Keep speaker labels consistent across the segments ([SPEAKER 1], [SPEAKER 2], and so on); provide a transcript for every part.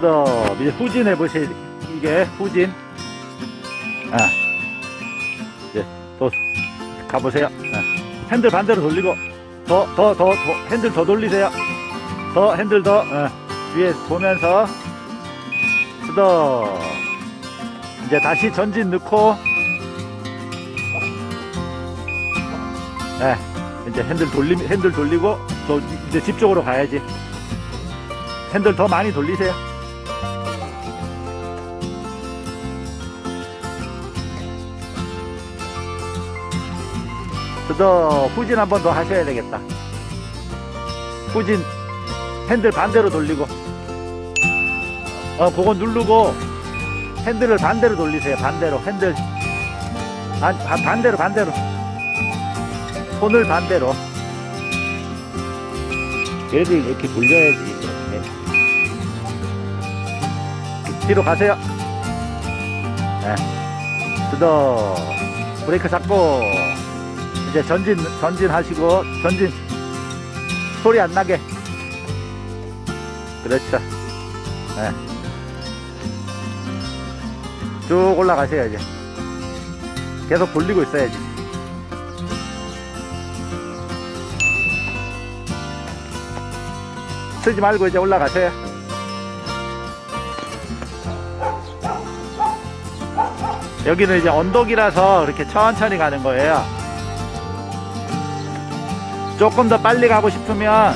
[SPEAKER 1] 이제 후진 해 보세요. 이게 후진. 아. 이제 또 가보세요. 아. 핸들 반대로 돌리고 더, 더, 더, 더 핸들 더 돌리세요. 더 핸들 더 아. 위에 보면서 스톱. 이제 다시 전진 넣고 네, 이제 핸들 돌리 핸들 돌리고 또 이제 집 쪽으로 가야지. 핸들 더 많이 돌리세요. 더 후진 한 번 더 하셔야 되겠다. 후진 핸들 반대로 돌리고 어 그거 누르고 핸들을 반대로 돌리세요. 반대로 핸들 반, 반- 반대로 반대로 손을 반대로 얘도 이렇게 돌려야지 이렇게. 뒤로 가세요 네. 뜯어 브레이크 잡고 이제 전진 전진하시고 전진 소리 안 나게. 그렇죠. 네. 쭉 이제 계속 돌리고 있어야지. 쓰지 말고 이제 올라가세요. 여기는 이제 언덕이라서 이렇게 천천히 가는 거예요 조금 더 빨리 가고 싶으면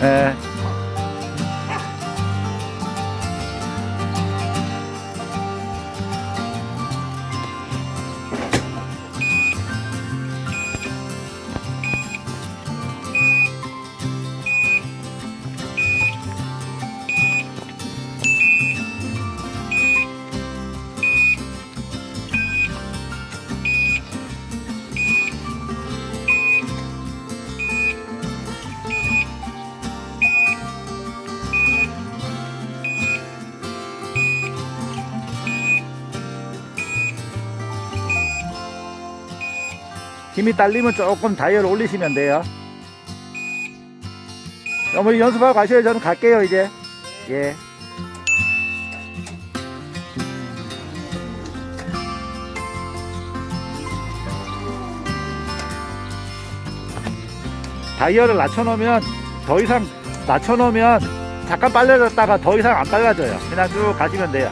[SPEAKER 1] 예. 힘이 딸리면 조금 다이얼 올리시면 돼요. 어머니 연습하고 가셔야 저는 갈게요 이제. 예. 다이얼을 낮춰놓으면 더 이상 낮춰놓으면 잠깐 빨라졌다가 더 이상 안 빨라져요. 그냥 쭉 가시면 돼요.